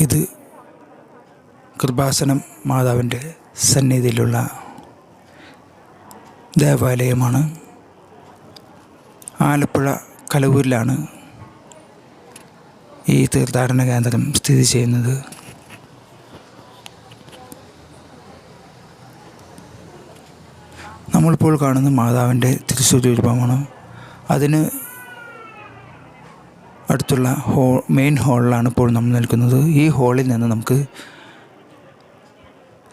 ഇത് കൃപാസനം മാതാവിന്റെ സന്നിധിയിലുള്ള ദേവാലയമാണ്. ആലപ്പുഴ കലവൂരിലാണ് ഈ തീർത്ഥാടന കേന്ദ്രം സ്ഥിതി ചെയ്യുന്നത്. നമ്മളിപ്പോൾ കാണുന്ന മാതാവിന്റെ തിരുസൂര്യ രൂപമാണ്. അതിന് അടുത്തുള്ള ഹോ മെയിൻ ഹാളിലാണ് ഇപ്പോൾ നമ്മൾ നിൽക്കുന്നത്. ഈ ഹാളിൽ നിന്ന് നമുക്ക്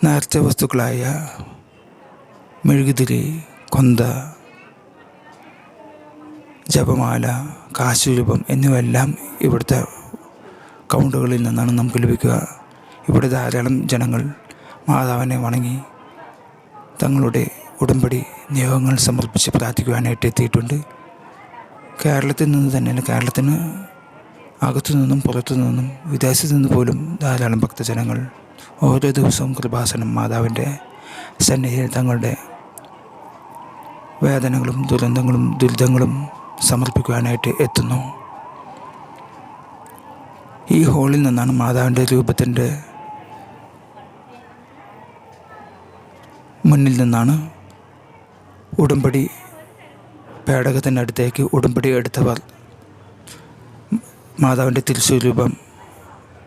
നേർച്ച വസ്തുക്കളായ മെഴുകുതിരി കൊന്ത ജപമാല കാശുരൂപം എന്നിവയെല്ലാം ഇവിടുത്തെ കൗണ്ടുകളിൽ നിന്നാണ് നമുക്ക് ലഭിക്കുക. ഇവിടെ ധാരാളം ജനങ്ങൾ മാതാവിനെ വണങ്ങി തങ്ങളുടെ ഉടമ്പടി നിയോഗങ്ങൾ സമർപ്പിച്ച് പ്രാർത്ഥിക്കുവാനായിട്ട് എത്തിയിട്ടുണ്ട്. കേരളത്തിൽ നിന്ന് തന്നെയല്ല കേരളത്തിന് അകത്തു നിന്നും പുറത്തു നിന്നും വിദേശത്തു നിന്ന് പോലും ധാരാളം ഭക്തജനങ്ങൾ ഓരോ ദിവസവും കൃപാസനം മാതാവിന്റെ സന്നിധിയിൽ തങ്ങളുടെ വേദനകളും ദുരന്തങ്ങളും ദുരിതങ്ങളും സമർപ്പിക്കുവാനായിട്ട് എത്തുന്നു. ഈ ഹോളിൽ നിന്നാണ് മാതാവിന്റെ രൂപത്തിന്റെ മുന്നിൽ നിന്നാണ് ഉടമ്പടി പേടകത്തിന്റെ അടുത്തേക്ക് ഉടമ്പടി എടുത്തവർ മാതാവിന്റെ തിരുസ്വരൂപം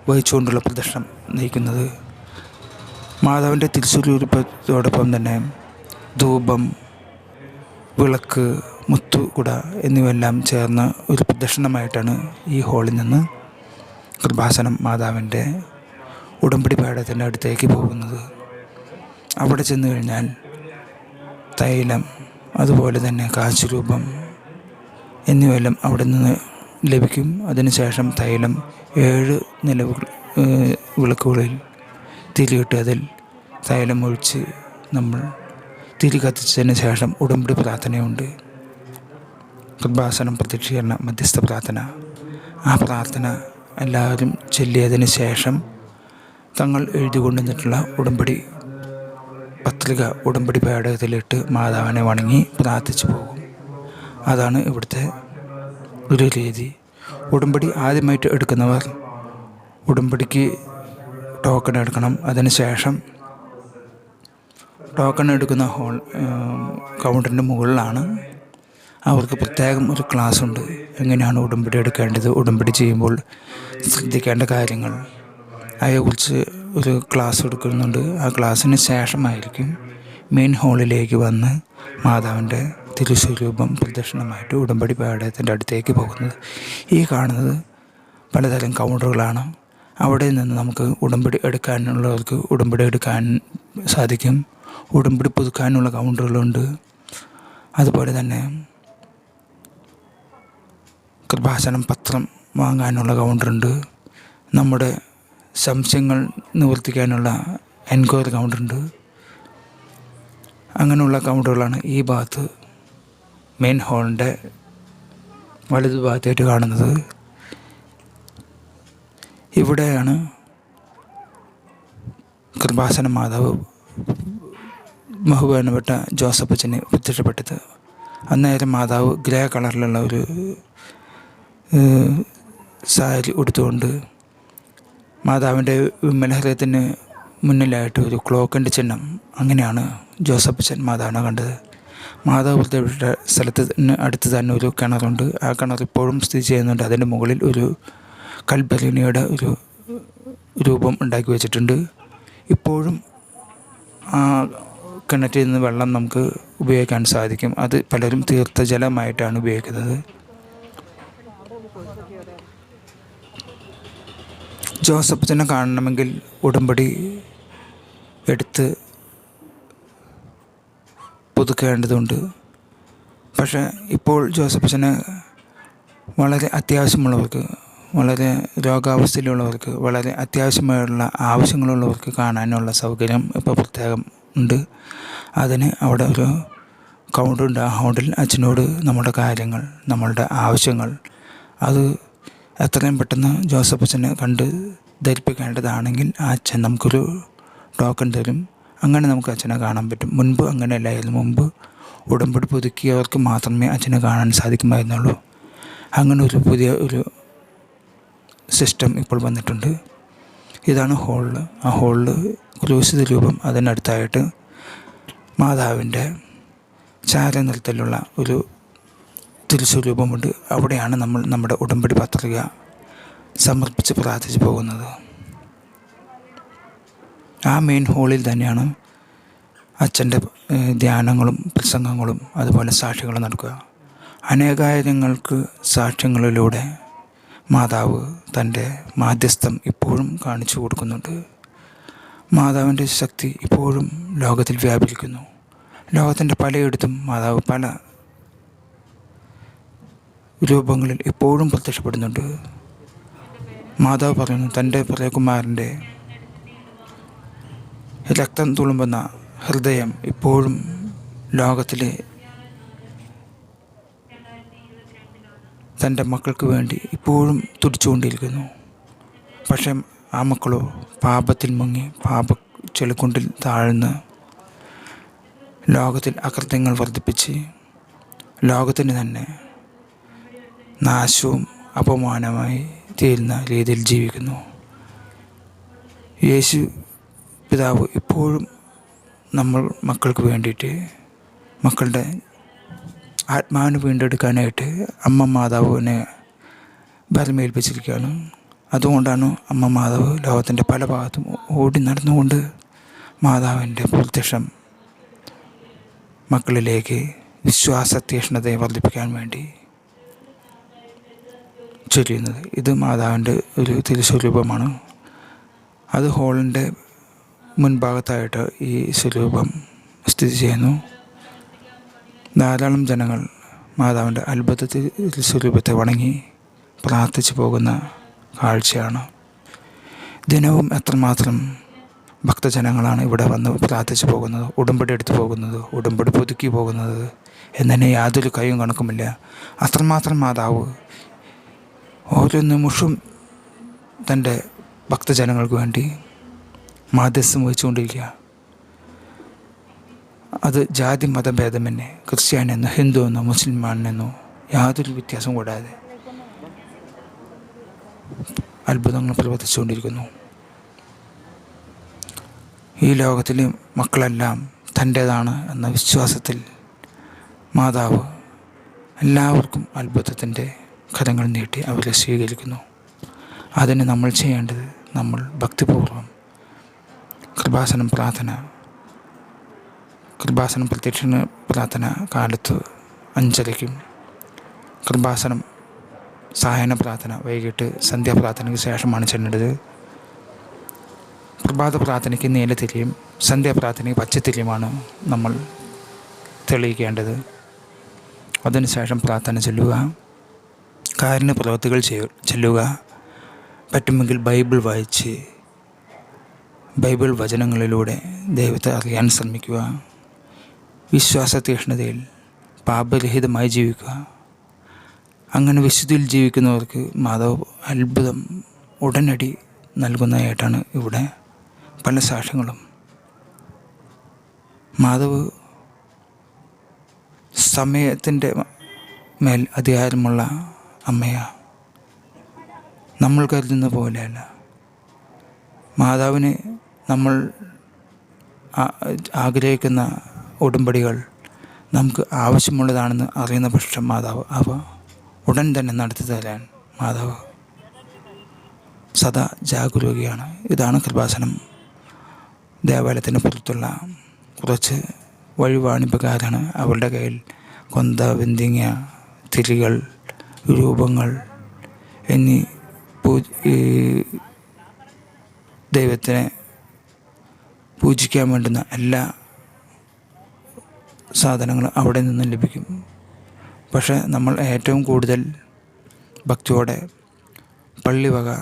വഹിച്ചുകൊണ്ടുള്ള പ്രദർശനം നയിക്കുന്നത് മാതാവിന്റെ തിരുസ്വരൂപത്തോടൊപ്പം തന്നെ ധൂപം വിളക്ക് മുത്തുകുട എന്നിവയെല്ലാം ചേർന്ന ഒരു പ്രദർശനമായിട്ടാണ് ഈ ഹാളിൽ നിന്ന് കൃപാസനം മാതാവിന്റെ ഉടമ്പടി പാടത്തിന്റെ അടുത്തേക്ക് പോകുന്നത്. അവിടെ ചെന്ന് കഴിഞ്ഞാൽ തൈലം അതുപോലെ തന്നെ കാശുരൂപം എന്നിവയെല്ലാം അവിടെ നിന്ന് ലഭിക്കും. അതിനുശേഷം തൈലം ഏഴ് നിലവുകൾ വിളക്കുകളിൽ തിരിയിട്ട് അതിൽ തൈലം ഒഴിച്ച് നമ്മൾ തിരി കത്തിച്ചതിന് ശേഷം ഉടമ്പടി പ്രാർത്ഥനയുണ്ട്. കൃപാസനം പ്രതീക്ഷീകരണ മധ്യസ്ഥ പ്രാർത്ഥന. ആ പ്രാർത്ഥന എല്ലാവരും ചൊല്ലിയതിന് ശേഷം തങ്ങൾ എഴുതി കൊണ്ടുവന്നിട്ടുള്ള ഉടമ്പടി പത്രിക ഉടമ്പടി പേടകത്തിലിട്ട് മാതാവിനെ വണങ്ങി പ്രാർത്ഥിച്ചു പോകും. അതാണ് ഇവിടുത്തെ ഒരു രീതി. ഉടമ്പടി ആദ്യമായിട്ട് എടുക്കുന്നവർ ഉടമ്പടിക്ക് ടോക്കൺ എടുക്കണം. അതിന് ശേഷം ടോക്കൺ എടുക്കുന്ന ഹോൾ കൗണ്ടറിന്റെ മുകളിലാണ്. അവർക്ക് പ്രത്യേകം ഒരു ക്ലാസ് ഉണ്ട്. എങ്ങനെയാണ് ഉടമ്പടി എടുക്കേണ്ടത്? ഉടമ്പടി ചെയ്യുമ്പോൾ ശ്രദ്ധിക്കേണ്ട കാര്യങ്ങൾ. അതിനെക്കുറിച്ച് ഒരു ക്ലാസ് എടുക്കുന്നുണ്ട്. ആ ക്ലാസ്സിന് ശേഷമായിരിക്കും മെയിൻ ഹാളിലേക്ക് വന്ന് മാതാവിന്റെ തിരുസ്വരൂപം പ്രദക്ഷിണമായിട്ട് ഉടമ്പടി പാടയത്തിന്റെ അടുത്തേക്ക് പോകുന്നത്. ഈ കാണുന്നത് പലതരം കൗണ്ടറുകളാണ്. അവിടെ നിന്ന് നമുക്ക് ഉടമ്പടി എടുക്കാനുള്ളവർക്ക് ഉടമ്പടി എടുക്കാൻ സാധിക്കും. ഉടമ്പടി പുതുക്കാനുള്ള കൗണ്ടറുകളുണ്ട്. അതുപോലെ തന്നെ കൃപാസനം പത്രം വാങ്ങാനുള്ള കൗണ്ടറുണ്ട്. നമ്മുടെ സംശയങ്ങൾ നിവർത്തിക്കാനുള്ള എൻക്വയറി കൗണ്ടറുണ്ട്. അങ്ങനെയുള്ള കൗണ്ടറുകളാണ് ഈ ഭാഗത്ത് മെയിൻ ഹോളിന്റെ വലതു ഭാഗത്തായിട്ട് കാണുന്നത് ഇവിടെയാണ് കൃപാസന മാതാവ് ബഹുമാനപ്പെട്ട ജോസഫ് അച്ഛന് പ്രത്യക്ഷപ്പെട്ടത് അന്നേരം മാതാവ് ഗ്രേ കളറിലുള്ള ഒരു സാരി ഉടുത്തുകൊണ്ട് മാതാവിന്റെ വിമലഹൃദയത്തിന് മുന്നിലായിട്ട് ഒരു ക്ലോക്കിന്റെ ചിഹ്നം അങ്ങനെയാണ് ജോസഫ് അച്ഛൻ മാതാവിനെ കണ്ടത്. മാതാവ് സ്ഥലത്ത് അടുത്ത് തന്നെ ഒരു കിണറുണ്ട്. ആ കിണർ ഇപ്പോഴും സ്ഥിതി ചെയ്യുന്നുണ്ട്. അതിന്റെ മുകളിൽ ഒരു കൽബലിനിയുടെ ഒരു രൂപം ഉണ്ടാക്കി വെച്ചിട്ടുണ്ട്. ഇപ്പോഴും ആ കിണറ്റിൽ നിന്ന് വെള്ളം നമുക്ക് ഉപയോഗിക്കാൻ സാധിക്കും. അത് പലരും തീർത്ഥജലമായിട്ടാണ് ഉപയോഗിക്കുന്നത്. ജോസഫ് ജോസഫിനെ കാണണമെങ്കിൽ ഉടമ്പടി എടുത്ത് പുതുക്കേണ്ടതുണ്ട് പക്ഷേ ഇപ്പോൾ ജോസഫിനെ വളരെ അത്യാവശ്യമുള്ളവർക്ക് വളരെ രോഗാവസ്ഥയിലുള്ളവർക്ക് വളരെ അത്യാവശ്യമായുള്ള ആവശ്യങ്ങളുള്ളവർക്ക് കാണാനുള്ള സൗകര്യം ഇപ്പോൾ പ്രത്യേകം ഉണ്ട്. അതിന് അവിടെ ഒരു കൗണ്ടുണ്ട് ആ കൗണ്ടിൽ അച്ഛനോട് നമ്മുടെ കാര്യങ്ങൾ നമ്മളുടെ ആവശ്യങ്ങൾ അത് എത്രയും പെട്ടെന്ന് ജോസഫ് അച്ഛനെ കണ്ട് ധരിപ്പിക്കേണ്ടതാണെങ്കിൽ ആ അച്ഛൻ നമുക്കൊരു ടോക്കൺ തരും. അങ്ങനെ നമുക്ക് അച്ഛനെ കാണാൻ പറ്റും. മുൻപ് അങ്ങനെയല്ലായിരുന്നു. മുമ്പ് ഉടമ്പടി പുതുക്കിയവർക്ക് മാത്രമേ അച്ഛനെ കാണാൻ സാധിക്കുമായിരുന്നുള്ളൂ. അങ്ങനെ ഒരു പുതിയ ഒരു സിസ്റ്റം ഇപ്പോൾ വന്നിട്ടുണ്ട്. ഇതാണ് ഹോളിൽ ആ ഹോളിൽ ക്രൂശിത രൂപം അതിനടുത്തായിട്ട് മാതാവിന്റെ ചാരനിറത്തിലുള്ള ഒരു തിരുസ്വരൂപമുണ്ട് അവിടെയാണ് നമ്മൾ നമ്മുടെ ഉടമ്പടി പത്രിക സമർപ്പിച്ച് പ്രാർത്ഥിച്ചു പോകുന്നത്. ആ മെയിൻ ഹോളിൽ തന്നെയാണ് അച്ഛന്റെ ധ്യാനങ്ങളും പ്രസംഗങ്ങളും അതുപോലെ സാക്ഷികളും നടക്കുക. അനേകായിരങ്ങൾക്ക് സാക്ഷ്യങ്ങളിലൂടെ മാതാവ് തന്റെ മാധ്യസ്ഥം ഇപ്പോഴും കാണിച്ചു കൊടുക്കുന്നുണ്ട്. മാതാവിന്റെ ശക്തി ഇപ്പോഴും ലോകത്തിൽ വ്യാപിക്കുന്നു. ലോകത്തിന്റെ പലയിടത്തും മാതാവ് പല രൂപങ്ങളിൽ ഇപ്പോഴും പ്രത്യക്ഷപ്പെടുന്നുണ്ട്. മാതാവ് പറയുന്നു തന്റെ പ്രിയകുമാരന്റെ രക്തം തുളുമ്പുന്ന ഹൃദയം ഇപ്പോഴും ലോകത്തിലെ തന്റെ മക്കൾക്ക് വേണ്ടി ഇപ്പോഴും തുടിച്ചുകൊണ്ടിരിക്കുന്നു. പക്ഷേ ആ മക്കളോ പാപത്തിൽ മുങ്ങി പാപ ചെളിക്കുണ്ടിൽ താഴ്ന്ന് ലോകത്തിൽ അകൃത്യങ്ങൾ വർദ്ധിപ്പിച്ച് ലോകത്തിന് തന്നെ നാശവും അപമാനമായി തീരുന്ന രീതിയിൽ ജീവിക്കുന്നു. യേശു പിതാവ് ഇപ്പോഴും നമ്മൾ മക്കൾക്ക് വേണ്ടിയിട്ട് മക്കളുടെ ആത്മാവിനെ വീണ്ടെടുക്കാനായിട്ട് അമ്മ മാതാവിനെ ബലമേൽപ്പിച്ചിരിക്കുകയാണ്. അതുകൊണ്ടാണ് അമ്മ മാതാവ് ലോകത്തിന്റെ പല ഭാഗത്തും ഓടി നടന്നുകൊണ്ട് മാതാവിന്റെ പ്രത്യക്ഷം മക്കളിലേക്ക് വിശ്വാസ തീഷ്ണതയെ വർദ്ധിപ്പിക്കാൻ വേണ്ടി ചൊല്ലുന്നത് ഇത് മാതാവിന്റെ ഒരു തിരുസ്വരൂപമാണ്. അത് ഹോളിന്റെ മുൻഭാഗത്തായിട്ട് ഈ സ്വരൂപം സ്ഥിതി ചെയ്യുന്നു. ധാരാളം ജനങ്ങൾ മാതാവിന്റെ അത്ഭുതത്തിൽ സ്വരൂപത്തെ വണങ്ങി പ്രാർത്ഥിച്ചു പോകുന്ന കാഴ്ചയാണ്. ദിനവും എത്രമാത്രം ഭക്തജനങ്ങളാണ് ഇവിടെ വന്ന് പ്രാർത്ഥിച്ചു പോകുന്നത് ഉടുമ്പടി എടുത്തു പോകുന്നത് ഉടുമ്പടി പുതുക്കി പോകുന്നത് എന്നതിന് യാതൊരു കൈയും കണക്കുമില്ല. അത്രമാത്രം മാതാവ് ഓരോ നിമിഷവും തന്റെ ഭക്തജനങ്ങൾക്ക് വേണ്ടി മാധ്യസ്ഥം വഹിച്ചുകൊണ്ടിരിക്കുക. അത് ജാതി മതഭേദമെന്നെ ക്രിസ്ത്യാനെന്നോ ഹിന്ദു എന്നോ മുസ്ലിമാണെന്നോ യാതൊരു വ്യത്യാസം കൂടാതെ അത്ഭുതങ്ങൾ പ്രവർത്തിച്ചുകൊണ്ടിരിക്കുന്നു. ഈ ലോകത്തിലെ മക്കളെല്ലാം തന്റേതാണ് എന്ന വിശ്വാസത്തിൽ മാതാവ് എല്ലാവർക്കും അത്ഭുതത്തിന്റെ കഥങ്ങൾ നീട്ടി അവരെ സ്വീകരിക്കുന്നു. അതിന് നമ്മൾ ചെയ്യേണ്ടത് നമ്മൾ ഭക്തിപൂർവം കൃപാസനം പ്രാർത്ഥന. കൃപാസനം പ്രത്യക്ഷ പ്രാർത്ഥന കാലത്ത് അഞ്ചരയ്ക്കും. കൃപാസനം സഹായന പ്രാർത്ഥന വൈകിട്ട് സന്ധ്യാപ്രാർത്ഥനയ്ക്ക് ശേഷമാണ് ചെല്ലേണ്ടത്. പ്രഭാത പ്രാർത്ഥനയ്ക്ക് നീലത്തിരിയും സന്ധ്യാപ്രാർത്ഥനയ്ക്ക് പച്ചത്തിരിയുമാണ് നമ്മൾ തെളിയിക്കേണ്ടത്. അതിനുശേഷം പ്രാർത്ഥന ചൊല്ലുക. കാരുണ്യ പ്രവൃത്തികൾ ചെയ്യുക ചെല്ലുക. പറ്റുമെങ്കിൽ ബൈബിൾ വായിച്ച് ബൈബിൾ വചനങ്ങളിലൂടെ ദൈവത്തെ അറിയാൻ ശ്രമിക്കുക. വിശ്വാസ തീഷ്ണതയിൽ പാപരഹിതമായി ജീവിക്കുക. അങ്ങനെ വിശുദ്ധിയിൽ ജീവിക്കുന്നവർക്ക് മാധവ് അത്ഭുതം ഉടനടി നൽകുന്നതായിട്ടാണ് ഇവിടെ പല സാക്ഷ്യങ്ങളും. മാധവ് സമയത്തിന്റെ മേൽ അധികാരമുള്ള അമ്മയ. നമ്മൾ കരുതുന്ന പോലെയല്ല. മാതാവിന് നമ്മൾ ആഗ്രഹിക്കുന്ന ഉടമ്പടികൾ നമുക്ക് ആവശ്യമുള്ളതാണെന്ന് അറിയുന്ന പക്ഷം മാതാവ് അവ ഉടൻ തന്നെ നടത്തി തരാൻ മാതാവ് സദാ ജാഗരൂകയാണ്. ഇതാണ് കൃപാസനം. ദേവാലയത്തിന് പുറത്തുള്ള കുറച്ച് വഴിവാണിപ്പുകാരാണ്. അവരുടെ കയ്യിൽ കൊന്ത വെന്തിങ്ങ തിരികൾ രൂപങ്ങൾ എന്നീ പൂ ദൈവത്തിനെ പൂജിക്കാൻ വേണ്ടുന്ന എല്ലാ സാധനങ്ങളും അവിടെ നിന്നും ലഭിക്കും. പക്ഷേ നമ്മൾ ഏറ്റവും കൂടുതൽ ഭക്തിയോടെ പള്ളിവക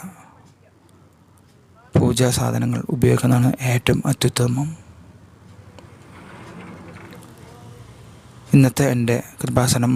പൂജാ സാധനങ്ങൾ ഉപയോഗിക്കുന്നതാണ് ഏറ്റവും അത്യുത്തമം. ഇന്നത്തെ എന്റെ കൃപാസനം